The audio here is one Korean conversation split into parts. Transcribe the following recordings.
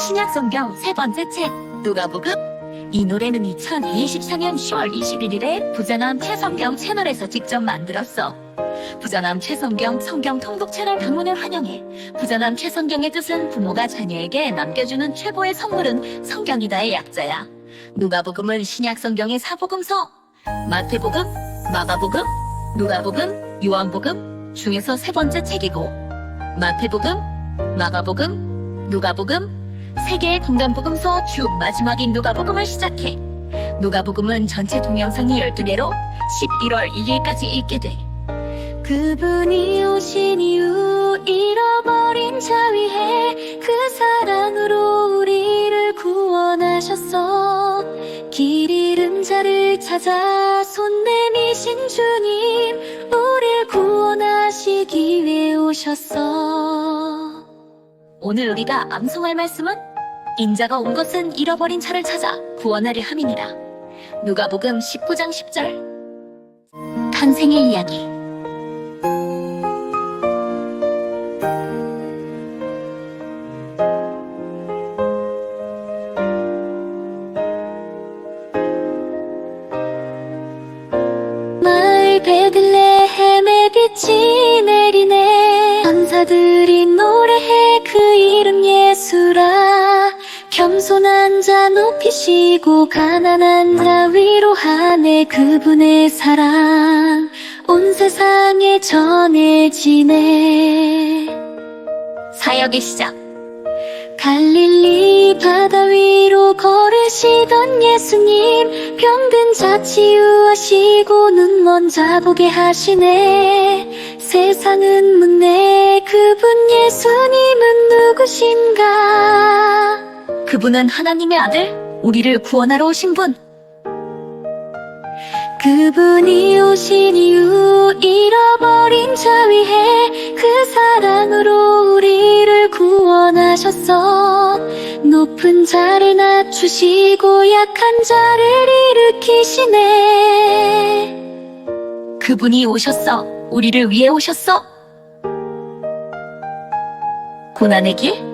신약 성경 세 번째 책 누가복음 이 노래는 2024년 10월 21일에 부자남 최성경 채널에서 직접 만들었어. 부자남 최성경 성경 통독 채널 방문을 환영해. 부자남 최성경의 뜻은 부모가 자녀에게 남겨주는 최고의 선물은 성경이다의 약자야. 누가복음은 신약 성경의 사복음서, 마태복음, 마가복음, 누가복음, 요한복음 중에서 세 번째 책이고 마태복음, 마가복음, 누가복음, 세 개의 공간복음서 쭉 마지막 인 누가복음을 시작해. 누가복음은 전체 동영상이 12개로 11월 2일까지 읽게 돼. 그분이 오신 이후 잃어버린 자 위해 그 사랑으로 우리를 구원하셨어. 길 잃은 자를 찾아 손 내미신 주님, 우릴 구원하시기 위해 오셨어. 오늘 우리가 암송할 말씀은 인자가 온 것은 잃어버린 차를 찾아 구원하려 함이니라. 누가복음 19장 10절. 탄생의 이야기. 겸손한 자 높이시고 가난한 자 위로하네 그분의 사랑. 온 세상에 전해지네. 사역의 시작. 갈릴리 바다 위로 걸으시던 예수님 병든 자 치유하시고 눈먼 자 보게 하시네. 세상은 묻네. 그분 예수님은 누구신가 그분은 하나님의 아들 우리를 구원하러 오신 분. 그분이 오신 이후 잃어버린 자 위해 그 사랑으로 우리를 구원하셨어. 높은 자를 낮추시고 약한 자를 일으키시네. 그분이 오셨어. 우리를 위해 오셨어. 고난의 길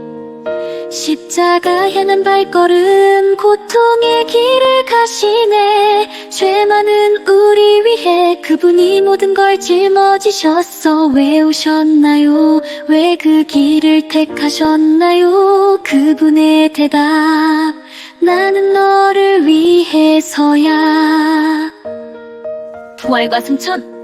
십자가 향한 발걸음 고통의 길을 가시네. 죄 많은 우리 위해 그분이 모든 걸 짊어지셨어. 왜 오셨나요? 왜 그 길을 택하셨나요? 그분의 대답 나는 너를 위해서야. 부활과 승천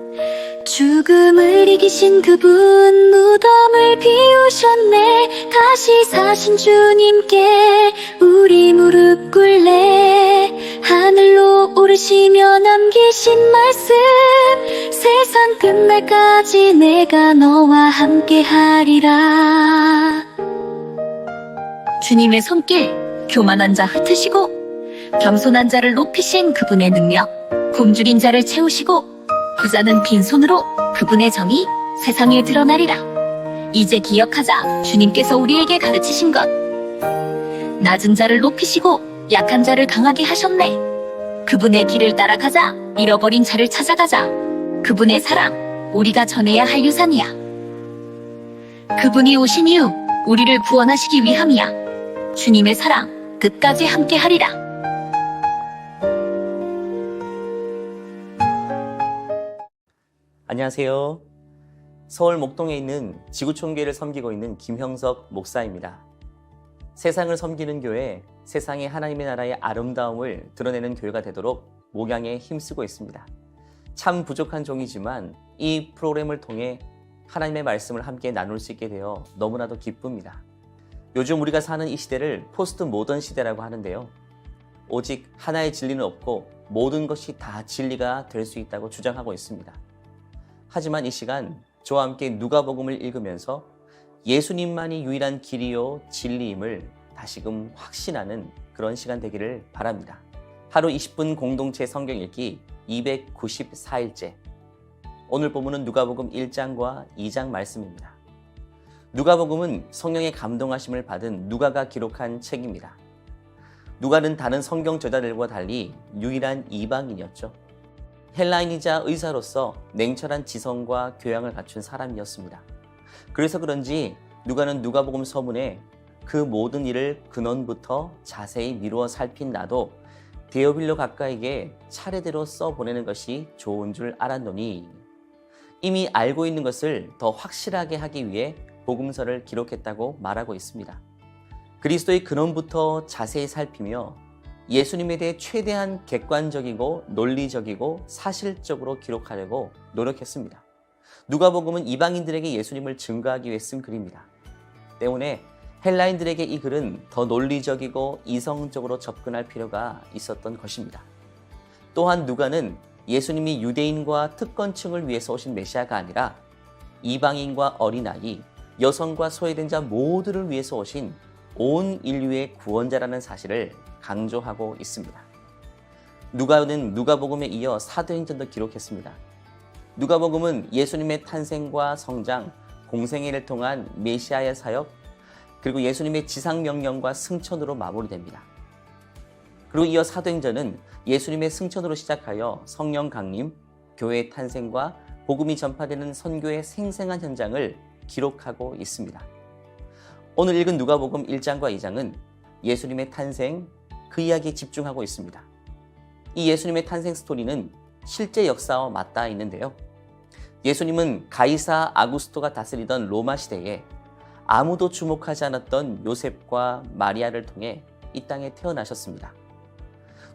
죽음을 이기신 그분 무덤을 비우셨네. 다시 사신 주님께 우리 무릎 꿇네. 하늘로 오르시며 남기신 말씀 세상 끝날까지 내가 너와 함께 하리라. 주님의 손길 교만한 자 흩으시고 겸손한 자를 높이신 그분의 능력 굶주린 자를 채우시고 부자는 빈손으로 그분의 정의 세상에 드러나리라. 이제 기억하자. 주님께서 우리에게 가르치신 것. 낮은 자를 높이시고 약한 자를 강하게 하셨네. 그분의 길을 따라가자. 잃어버린 자를 찾아가자. 그분의 사랑, 우리가 전해야 할 유산이야. 그분이 오신 이후 우리를 구원하시기 위함이야. 주님의 사랑, 끝까지 함께 하리라. 안녕하세요. 서울 목동에 있는 지구촌교회를 섬기고 있는 김형석 목사입니다. 세상을 섬기는 교회, 세상의 하나님의 나라의 아름다움을 드러내는 교회가 되도록 목양에 힘쓰고 있습니다. 참 부족한 종이지만 이 프로그램을 통해 하나님의 말씀을 함께 나눌 수 있게 되어 너무나도 기쁩니다. 요즘 우리가 사는 이 시대를 포스트 모던 시대라고 하는데요. 오직 하나의 진리는 없고 모든 것이 다 진리가 될 수 있다고 주장하고 있습니다. 하지만 이 시간 저와 함께 누가복음을 읽으면서 예수님만이 유일한 길이요 진리임을 다시금 확신하는 그런 시간 되기를 바랍니다. 하루 20분 공동체 성경 읽기 294일째. 오늘 본문은 누가복음 1장과 2장 말씀입니다. 누가복음은 성령의 감동하심을 받은 누가가 기록한 책입니다. 누가는 다른 성경 저자들과 달리 유일한 이방인이었죠. 헬라인이자 의사로서 냉철한 지성과 교양을 갖춘 사람이었습니다. 그래서 그런지 누가는 누가복음 서문에 그 모든 일을 근원부터 자세히 미루어 살핀 나도 데오빌로 각가에게 차례대로 써 보내는 것이 좋은 줄 알았노니 이미 알고 있는 것을 더 확실하게 하기 위해 복음서를 기록했다고 말하고 있습니다. 그리스도의 근원부터 자세히 살피며 예수님에 대해 최대한 객관적이고 논리적이고 사실적으로 기록하려고 노력했습니다. 누가복음은 이방인들에게 예수님을 증거하기 위해 쓴 글입니다. 때문에 헬라인들에게 이 글은 더 논리적이고 이성적으로 접근할 필요가 있었던 것입니다. 또한 누가는 예수님이 유대인과 특권층을 위해서 오신 메시아가 아니라 이방인과 어린아이, 여성과 소외된 자 모두를 위해서 오신 온 인류의 구원자라는 사실을 강조하고 있습니다. 누가는 누가복음에 이어 사도행전도 기록했습니다. 누가복음은 예수님의 탄생과 성장, 공생애를 통한 메시아의 사역, 그리고 예수님의 지상 명령과 승천으로 마무리됩니다. 그리고 이어 사도행전은 예수님의 승천으로 시작하여 성령 강림, 교회의 탄생과 복음이 전파되는 선교의 생생한 현장을 기록하고 있습니다. 오늘 읽은 누가복음 1장과 2장은 예수님의 탄생, 그 이야기에 집중하고 있습니다. 이 예수님의 탄생 스토리는 실제 역사와 맞닿아 있는데요. 예수님은 가이사 아구스토가 다스리던 로마 시대에 아무도 주목하지 않았던 요셉과 마리아를 통해 이 땅에 태어나셨습니다.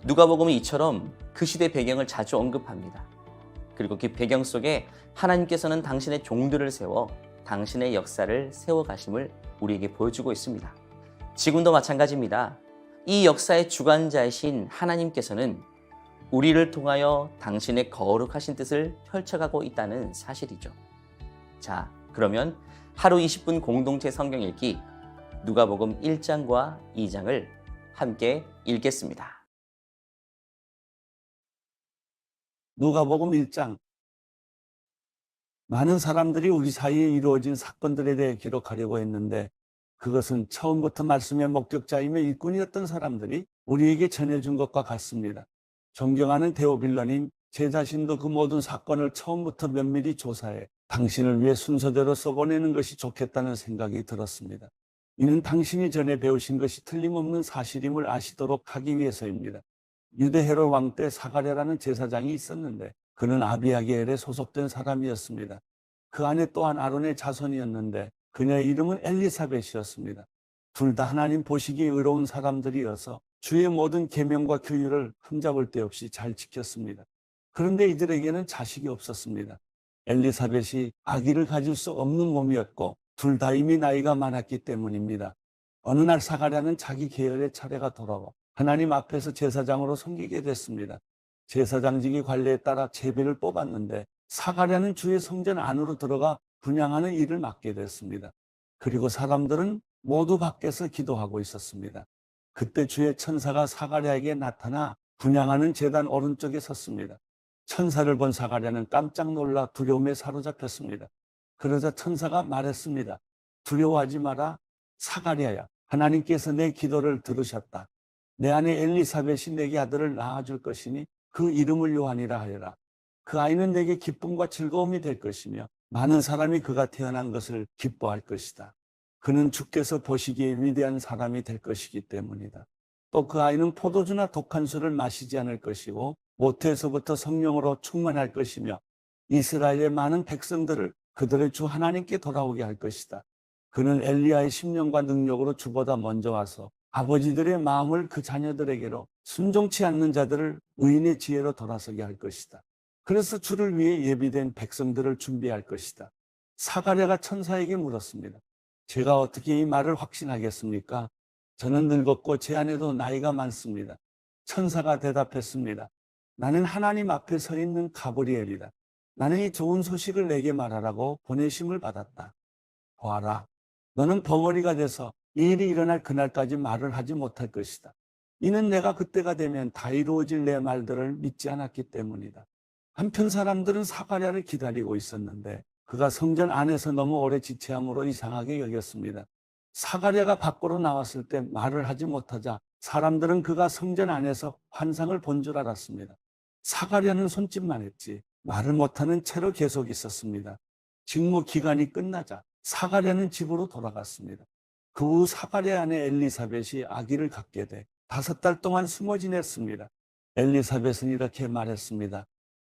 누가복음은 이처럼 그 시대 배경을 자주 언급합니다. 그리고 그 배경 속에 하나님께서는 당신의 종들을 세워 당신의 역사를 세워 가심을 우리에게 보여주고 있습니다. 지금도 마찬가지입니다. 이 역사의 주관자이신 하나님께서는 우리를 통하여 당신의 거룩하신 뜻을 펼쳐가고 있다는 사실이죠. 자, 그러면 하루 20분 공동체 성경 읽기 누가복음 1장과 2장을 함께 읽겠습니다. 누가복음 1장 많은 사람들이 우리 사이에 이루어진 사건들에 대해 기록하려고 했는데 그것은 처음부터 말씀의 목격자이며 일꾼이었던 사람들이 우리에게 전해준 것과 같습니다. 존경하는 데오빌러님, 제 자신도 그 모든 사건을 처음부터 면밀히 조사해 당신을 위해 순서대로 써보내는 것이 좋겠다는 생각이 들었습니다. 이는 당신이 전에 배우신 것이 틀림없는 사실임을 아시도록 하기 위해서입니다. 유대 헤롯 왕때 사가랴라는 제사장이 있었는데 그는 아비아게엘에 소속된 사람이었습니다. 그 안에 또한 아론의 자손이었는데 그녀의 이름은 엘리사벳이었습니다. 둘 다 하나님 보시기에 의로운 사람들이어서 주의 모든 계명과 규율을 흠잡을 데 없이 잘 지켰습니다. 그런데 이들에게는 자식이 없었습니다. 엘리사벳이 아기를 가질 수 없는 몸이었고 둘 다 이미 나이가 많았기 때문입니다. 어느 날 사가랴는 자기 계열의 차례가 돌아와 하나님 앞에서 제사장으로 섬기게 됐습니다. 제사장직의 관례에 따라 제비를 뽑았는데 사가랴는 주의 성전 안으로 들어가 분양하는 일을 맡게 됐습니다. 그리고 사람들은 모두 밖에서 기도하고 있었습니다. 그때 주의 천사가 사가랴에게 나타나 분양하는 제단 오른쪽에 섰습니다. 천사를 본 사가랴는 깜짝 놀라 두려움에 사로잡혔습니다. 그러자 천사가 말했습니다. 두려워하지 마라. 사가랴야. 하나님께서 내 기도를 들으셨다. 내 아내 엘리사벳이 내게 아들을 낳아줄 것이니 그 이름을 요한이라 하여라. 그 아이는 내게 기쁨과 즐거움이 될 것이며 많은 사람이 그가 태어난 것을 기뻐할 것이다. 그는 주께서 보시기에 위대한 사람이 될 것이기 때문이다. 또 그 아이는 포도주나 독한 술을 마시지 않을 것이고 모태에서부터 성령으로 충만할 것이며 이스라엘의 많은 백성들을 그들의 주 하나님께 돌아오게 할 것이다. 그는 엘리야의 심령과 능력으로 주보다 먼저 와서 아버지들의 마음을 그 자녀들에게로 순종치 않는 자들을 의인의 지혜로 돌아서게 할 것이다. 그래서 주를 위해 예비된 백성들을 준비할 것이다. 사가랴가 천사에게 물었습니다. 제가 어떻게 이 말을 확신하겠습니까? 저는 늙었고 제 아내도 나이가 많습니다. 천사가 대답했습니다. 나는 하나님 앞에 서 있는 가브리엘이다. 나는 이 좋은 소식을 내게 말하라고 보내심을 받았다. 보아라. 너는 벙어리가 돼서 이 일이 일어날 그날까지 말을 하지 못할 것이다. 이는 내가 그때가 되면 다 이루어질 내 말들을 믿지 않았기 때문이다. 한편 사람들은 사가랴를 기다리고 있었는데 그가 성전 안에서 너무 오래 지체함으로 이상하게 여겼습니다. 사가랴가 밖으로 나왔을 때 말을 하지 못하자 사람들은 그가 성전 안에서 환상을 본 줄 알았습니다. 사가랴는 손짓만 했지 말을 못하는 채로 계속 있었습니다. 직무 기간이 끝나자 사가랴는 집으로 돌아갔습니다. 그 후 사가랴 아내 엘리사벳이 아기를 갖게 돼 다섯 달 동안 숨어 지냈습니다. 엘리사벳은 이렇게 말했습니다.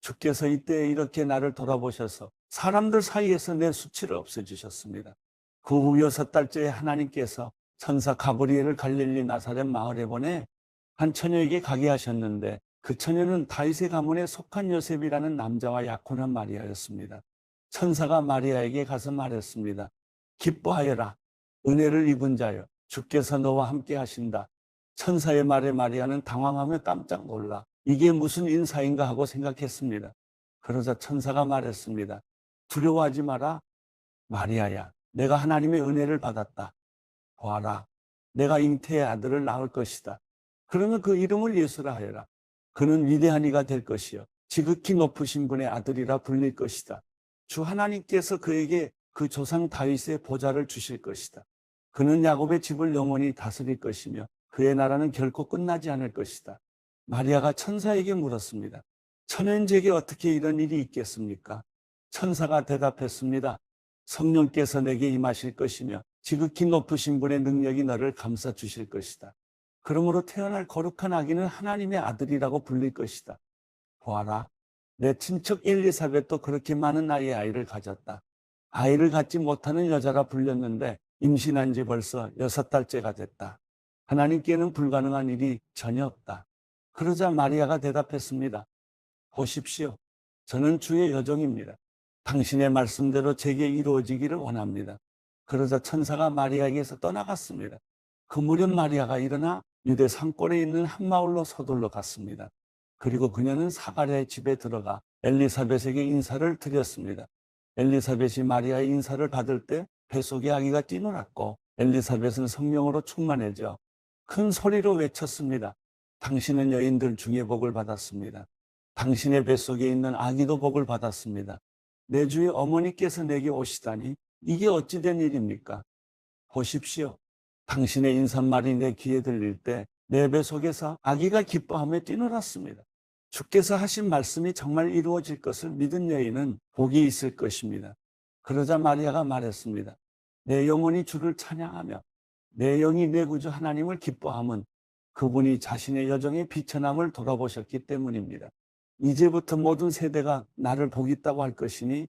주께서 이때 이렇게 나를 돌아보셔서 사람들 사이에서 내 수치를 없애주셨습니다. 그 후 여섯 달째에 하나님께서 천사 가브리엘을 갈릴리 나사렛 마을에 보내 한 처녀에게 가게 하셨는데 그 처녀는 다윗의 가문에 속한 요셉이라는 남자와 약혼한 마리아였습니다. 천사가 마리아에게 가서 말했습니다. 기뻐하여라. 은혜를 입은 자여. 주께서 너와 함께 하신다. 천사의 말에 마리아는 당황하며 깜짝 놀라. 이게 무슨 인사인가 하고 생각했습니다. 그러자 천사가 말했습니다. 두려워하지 마라. 마리아야, 내가 하나님의 은혜를 받았다. 보아라. 내가 잉태의 아들을 낳을 것이다. 그러면 그 이름을 예수라 하여라. 그는 위대한 이가 될 것이요. 지극히 높으신 분의 아들이라 불릴 것이다. 주 하나님께서 그에게 그 조상 다윗의 보좌를 주실 것이다. 그는 야곱의 집을 영원히 다스릴 것이며 그의 나라는 결코 끝나지 않을 것이다. 마리아가 천사에게 물었습니다. 천연제에게 어떻게 이런 일이 있겠습니까? 천사가 대답했습니다. 성령께서 내게 임하실 것이며 지극히 높으신 분의 능력이 너를 감싸 주실 것이다. 그러므로 태어날 거룩한 아기는 하나님의 아들이라고 불릴 것이다. 보아라, 내 친척 엘리사벳도 그렇게 많은 나이의 아이를 가졌다. 아이를 갖지 못하는 여자라 불렸는데 임신한 지 벌써 여섯 달째가 됐다. 하나님께는 불가능한 일이 전혀 없다. 그러자 마리아가 대답했습니다. 보십시오. 저는 주의 여종입니다. 당신의 말씀대로 제게 이루어지기를 원합니다. 그러자 천사가 마리아에게서 떠나갔습니다. 그 무렵 마리아가 일어나 유대 산골에 있는 한 마을로 서둘러 갔습니다. 그리고 그녀는 사가랴의 집에 들어가 엘리사벳에게 인사를 드렸습니다. 엘리사벳이 마리아의 인사를 받을 때 뱃속에 아기가 뛰놀았고 엘리사벳은 성령으로 충만해져 큰 소리로 외쳤습니다. 당신은 여인들 중에 복을 받았습니다. 당신의 뱃속에 있는 아기도 복을 받았습니다. 내 주의 어머니께서 내게 오시다니 이게 어찌 된 일입니까? 보십시오. 당신의 인사말이 내 귀에 들릴 때 내 뱃속에서 아기가 기뻐하며 뛰놀았습니다. 주께서 하신 말씀이 정말 이루어질 것을 믿은 여인은 복이 있을 것입니다. 그러자 마리아가 말했습니다. 내 영혼이 주를 찬양하며 내 영이 내 구주 하나님을 기뻐함은 그분이 자신의 여정의 비천함을 돌아보셨기 때문입니다. 이제부터 모든 세대가 나를 복있다고 할 것이니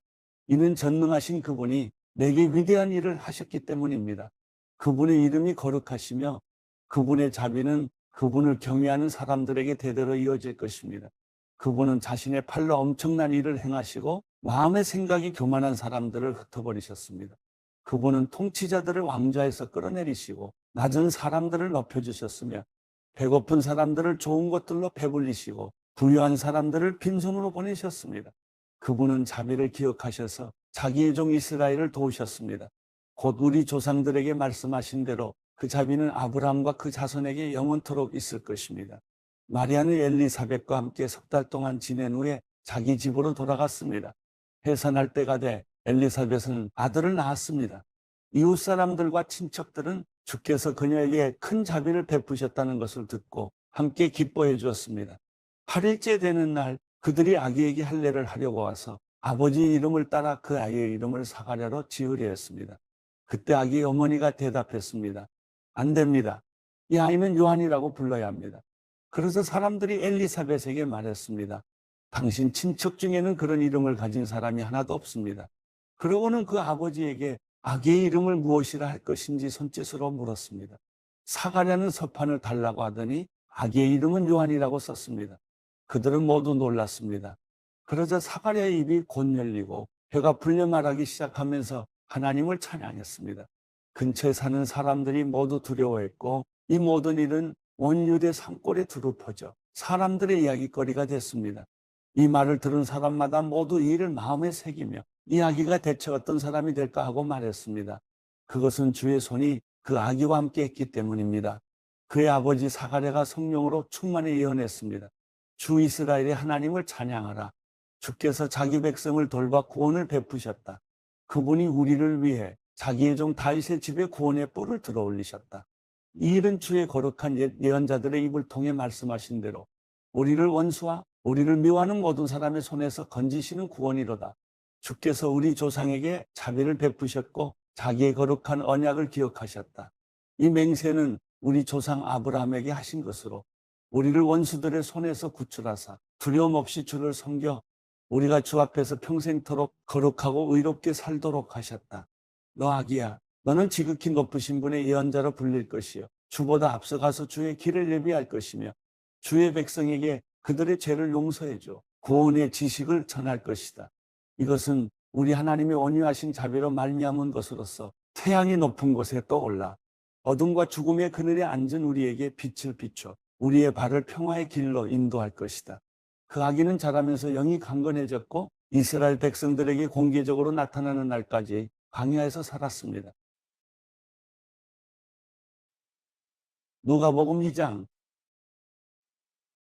이는 전능하신 그분이 내게 위대한 일을 하셨기 때문입니다. 그분의 이름이 거룩하시며 그분의 자비는 그분을 경외하는 사람들에게 대대로 이어질 것입니다. 그분은 자신의 팔로 엄청난 일을 행하시고 마음의 생각이 교만한 사람들을 흩어버리셨습니다. 그분은 통치자들을 왕좌에서 끌어내리시고 낮은 사람들을 높여주셨으며 배고픈 사람들을 좋은 것들로 배불리시고 부유한 사람들을 빈손으로 보내셨습니다. 그분은 자비를 기억하셔서 자기의 종 이스라엘을 도우셨습니다. 곧 우리 조상들에게 말씀하신 대로 그 자비는 아브라함과 그 자손에게 영원토록 있을 것입니다. 마리아는 엘리사벳과 함께 석 달 동안 지낸 후에 자기 집으로 돌아갔습니다. 해산할 때가 돼 엘리사벳은 아들을 낳았습니다. 이웃 사람들과 친척들은 주께서 그녀에게 큰 자비를 베푸셨다는 것을 듣고 함께 기뻐해 주었습니다. 8일째 되는 날 그들이 아기에게 할례를 하려고 와서 아버지 이름을 따라 그 아이의 이름을 사가랴로 지으려 했습니다. 그때 아기의 어머니가 대답했습니다. 안 됩니다. 이 아이는 요한이라고 불러야 합니다. 그래서 사람들이 엘리사벳에게 말했습니다. 당신 친척 중에는 그런 이름을 가진 사람이 하나도 없습니다. 그러고는 그 아버지에게 아기의 이름을 무엇이라 할 것인지 손짓으로 물었습니다. 사가랴는 서판을 달라고 하더니 아기의 이름은 요한이라고 썼습니다. 그들은 모두 놀랐습니다. 그러자 사가랴의 입이 곧 열리고 혀가 불려 말하기 시작하면서 하나님을 찬양했습니다. 근처에 사는 사람들이 모두 두려워했고 이 모든 일은 온 유대 산골에 두루 퍼져 사람들의 이야기거리가 됐습니다. 이 말을 들은 사람마다 모두 이 일을 마음에 새기며 이 아기가 대체 어떤 사람이 될까 하고 말했습니다. 그것은 주의 손이 그 아기와 함께 했기 때문입니다. 그의 아버지 사가랴가 성령으로 충만히 예언했습니다. 주 이스라엘의 하나님을 찬양하라. 주께서 자기 백성을 돌봐 구원을 베푸셨다. 그분이 우리를 위해 자기의 종 다윗의 집에 구원의 뿔을 들어 올리셨다. 이 일은 주의 거룩한 예- 예언자들의 입을 통해 말씀하신 대로 우리를 원수와 우리를 미워하는 모든 사람의 손에서 건지시는 구원이로다. 주께서 우리 조상에게 자비를 베푸셨고 자기의 거룩한 언약을 기억하셨다. 이 맹세는 우리 조상 아브라함에게 하신 것으로 우리를 원수들의 손에서 구출하사 두려움 없이 주를 섬겨 우리가 주 앞에서 평생토록 거룩하고 의롭게 살도록 하셨다. 너 아기야, 너는 지극히 높으신 분의 예언자로 불릴 것이요. 주보다 앞서가서 주의 길을 예비할 것이며 주의 백성에게 그들의 죄를 용서해줘 구원의 지식을 전할 것이다. 이것은 우리 하나님의 온유하신 자비로 말미암은 것으로서 태양이 높은 곳에 떠올라 어둠과 죽음의 그늘에 앉은 우리에게 빛을 비춰 우리의 발을 평화의 길로 인도할 것이다. 그 아기는 자라면서 영이 강건해졌고 이스라엘 백성들에게 공개적으로 나타나는 날까지 광야에서 살았습니다. 누가복음 2장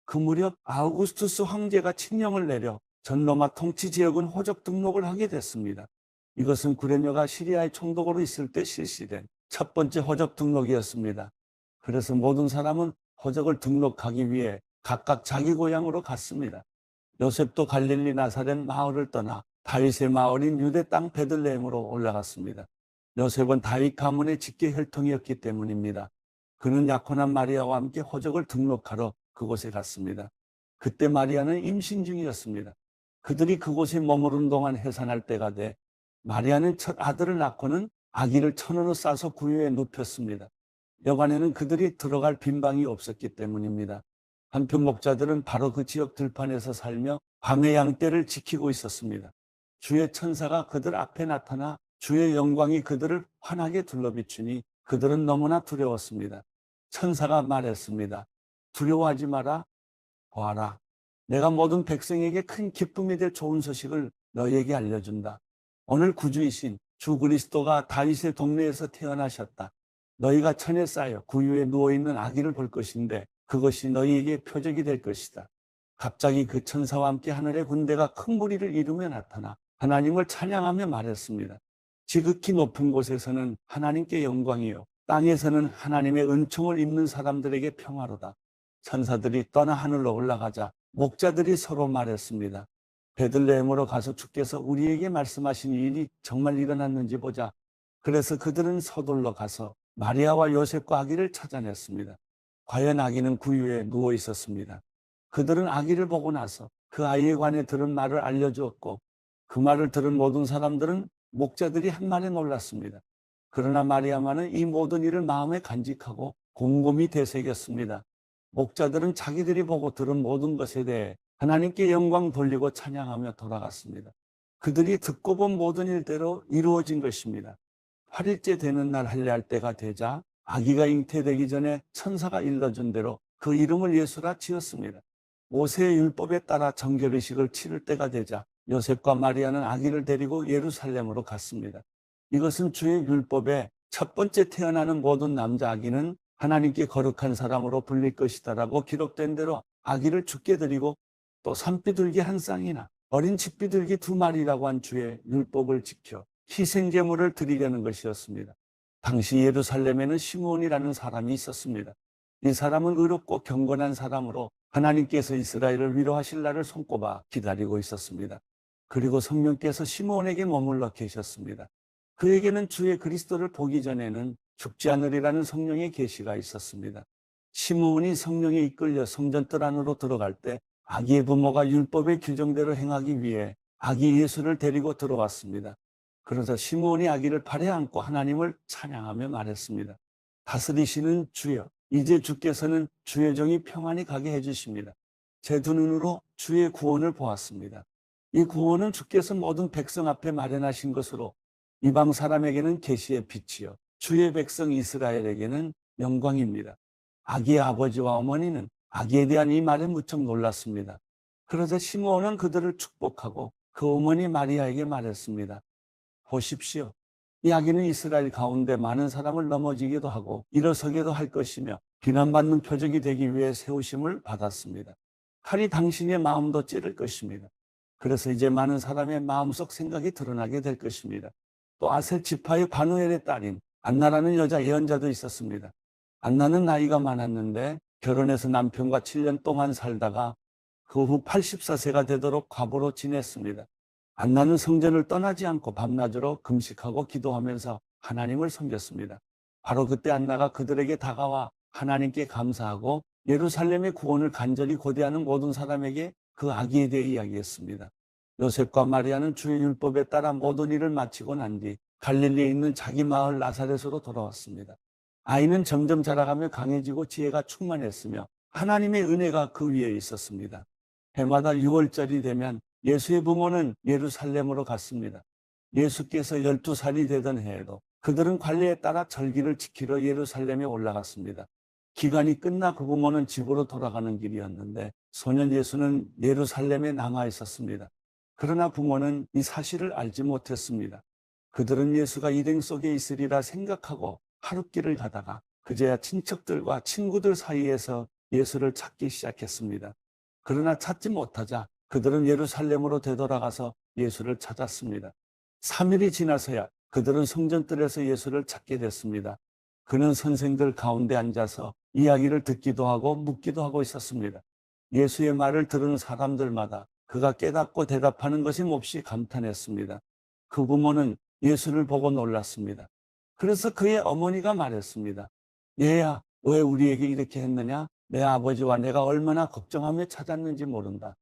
그 무렵 아우구스투스 황제가 칙령을 내려 전 로마 통치 지역은 호적 등록을 하게 됐습니다. 이것은 구레녀가 시리아의 총독으로 있을 때 실시된 첫 번째 호적 등록이었습니다. 그래서 모든 사람은 호적을 등록하기 위해 각각 자기 고향으로 갔습니다. 요셉도 갈릴리 나사렛 마을을 떠나 다윗의 마을인 유대 땅 베들레헴으로 올라갔습니다. 요셉은 다윗 가문의 직계 혈통이었기 때문입니다. 그는 약혼한 마리아와 함께 호적을 등록하러 그곳에 갔습니다. 그때 마리아는 임신 중이었습니다. 그들이 그곳에 머무른 동안 해산할 때가 돼 마리아는 첫 아들을 낳고는 아기를 천으로 싸서 구유에 눕혔습니다. 여관에는 그들이 들어갈 빈방이 없었기 때문입니다. 한편 목자들은 바로 그 지역 들판에서 살며 밤의 양떼를 지키고 있었습니다. 주의 천사가 그들 앞에 나타나 주의 영광이 그들을 환하게 둘러비추니 그들은 너무나 두려웠습니다. 천사가 말했습니다. 두려워하지 마라. 보아라. 내가 모든 백성에게 큰 기쁨이 될 좋은 소식을 너희에게 알려준다. 오늘 구주이신 주 그리스도가 다윗의 동네에서 태어나셨다. 너희가 천에 쌓여 구유에 누워있는 아기를 볼 것인데 그것이 너희에게 표적이 될 것이다. 갑자기 그 천사와 함께 하늘의 군대가 큰 무리를 이루며 나타나 하나님을 찬양하며 말했습니다. 지극히 높은 곳에서는 하나님께 영광이요. 땅에서는 하나님의 은총을 입는 사람들에게 평화로다. 천사들이 떠나 하늘로 올라가자 목자들이 서로 말했습니다. 베들레헴으로 가서 주께서 우리에게 말씀하신 일이 정말 일어났는지 보자. 그래서 그들은 서둘러 가서 마리아와 요셉과 아기를 찾아냈습니다. 과연 아기는 구유에 누워 있었습니다. 그들은 아기를 보고 나서 그 아이에 관해 들은 말을 알려주었고 그 말을 들은 모든 사람들은 목자들이 한 말에 놀랐습니다. 그러나 마리아만은 이 모든 일을 마음에 간직하고 곰곰이 되새겼습니다. 목자들은 자기들이 보고 들은 모든 것에 대해 하나님께 영광 돌리고 찬양하며 돌아갔습니다. 그들이 듣고 본 모든 일대로 이루어진 것입니다. 8일째 되는 날 할례할 때가 되자 아기가 잉태되기 전에 천사가 일러준 대로 그 이름을 예수라 지었습니다. 모세의 율법에 따라 정결의식을 치를 때가 되자 요셉과 마리아는 아기를 데리고 예루살렘으로 갔습니다. 이것은 주의 율법에 첫 번째 태어나는 모든 남자 아기는 하나님께 거룩한 사람으로 불릴 것이다라고 기록된 대로 아기를 죽게 드리고 또 산비둘기 한 쌍이나 어린 집비둘기 두 마리라고 한 주의 율법을 지켜 희생제물을 드리려는 것이었습니다. 당시 예루살렘에는 시므온이라는 사람이 있었습니다. 이 사람은 의롭고 경건한 사람으로 하나님께서 이스라엘을 위로하실 날을 손꼽아 기다리고 있었습니다. 그리고 성령께서 시므온에게 머물러 계셨습니다. 그에게는 주의 그리스도를 보기 전에는 죽지 않으리라는 성령의 계시가 있었습니다. 시므온이 성령에 이끌려 성전뜰 안으로 들어갈 때 아기의 부모가 율법의 규정대로 행하기 위해 아기 예수를 데리고 들어왔습니다. 그러자 시므온이 아기를 팔에 안고 하나님을 찬양하며 말했습니다. 다스리시는 주여, 이제 주께서는 주의 정이 평안히 가게 해주십니다. 제 두 눈으로 주의 구원을 보았습니다. 이 구원은 주께서 모든 백성 앞에 마련하신 것으로 이방 사람에게는 계시의 빛이요 주의 백성 이스라엘에게는 영광입니다. 아기의 아버지와 어머니는 아기에 대한 이 말에 무척 놀랐습니다. 그러자 시므온은 그들을 축복하고 그 어머니 마리아에게 말했습니다. 보십시오. 이 아기는 이스라엘 가운데 많은 사람을 넘어지기도 하고 일어서기도 할 것이며 비난받는 표적이 되기 위해 세우심을 받았습니다. 칼이 당신의 마음도 찌를 것입니다. 그래서 이제 많은 사람의 마음속 생각이 드러나게 될 것입니다. 또 아셀 지파의 바누엘의 딸인 안나라는 여자 예언자도 있었습니다. 안나는 나이가 많았는데 결혼해서 남편과 7년 동안 살다가 그 후 84세가 되도록 과부로 지냈습니다. 안나는 성전을 떠나지 않고 밤낮으로 금식하고 기도하면서 하나님을 섬겼습니다. 바로 그때 안나가 그들에게 다가와 하나님께 감사하고 예루살렘의 구원을 간절히 고대하는 모든 사람에게 그 아기에 대해 이야기했습니다. 요셉과 마리아는 주의 율법에 따라 모든 일을 마치고 난 뒤 갈릴리에 있는 자기 마을 나사렛으로 돌아왔습니다. 아이는 점점 자라가며 강해지고 지혜가 충만했으며 하나님의 은혜가 그 위에 있었습니다. 해마다 6월절이 되면 예수의 부모는 예루살렘으로 갔습니다. 예수께서 12살이 되던 해에도 그들은 관례에 따라 절기를 지키러 예루살렘에 올라갔습니다. 기간이 끝나 그 부모는 집으로 돌아가는 길이었는데 소년 예수는 예루살렘에 남아 있었습니다. 그러나 부모는 이 사실을 알지 못했습니다. 그들은 예수가 일행 속에 있으리라 생각하고 하룻길을 가다가 그제야 친척들과 친구들 사이에서 예수를 찾기 시작했습니다. 그러나 찾지 못하자 그들은 예루살렘으로 되돌아가서 예수를 찾았습니다. 3일이 지나서야 그들은 성전뜰에서 예수를 찾게 됐습니다. 그는 선생들 가운데 앉아서 이야기를 듣기도 하고 묻기도 하고 있었습니다. 예수의 말을 들은 사람들마다 그가 깨닫고 대답하는 것이 몹시 감탄했습니다. 그 부모는 예수를 보고 놀랐습니다. 그래서 그의 어머니가 말했습니다. 얘야, 왜 우리에게 이렇게 했느냐? 내 아버지와 내가 얼마나 걱정하며 찾았는지 모른다.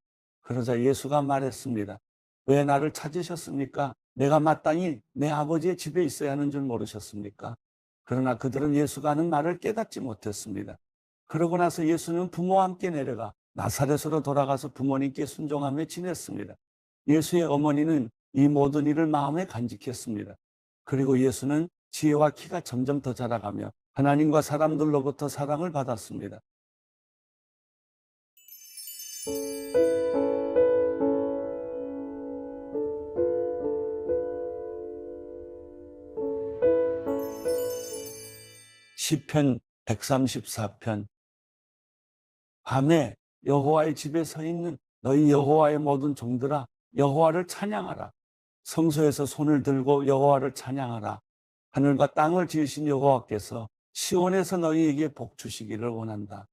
그러자 예수가 말했습니다. 왜 나를 찾으셨습니까? 내가 마땅히 내 아버지의 집에 있어야 하는 줄 모르셨습니까? 그러나 그들은 예수가 하는 말을 깨닫지 못했습니다. 그러고 나서 예수는 부모와 함께 내려가 나사렛으로 돌아가서 부모님께 순종하며 지냈습니다. 예수의 어머니는 이 모든 일을 마음에 간직했습니다. 그리고 예수는 지혜와 키가 점점 더 자라가며 하나님과 사람들로부터 사랑을 받았습니다. 시편 134편 밤에 여호와의 집에 서 있는 너희 여호와의 모든 종들아 여호와를 찬양하라 성소에서 손을 들고 여호와를 찬양하라. 하늘과 땅을 지으신 여호와께서 시온에서 너희에게 복 주시기를 원한다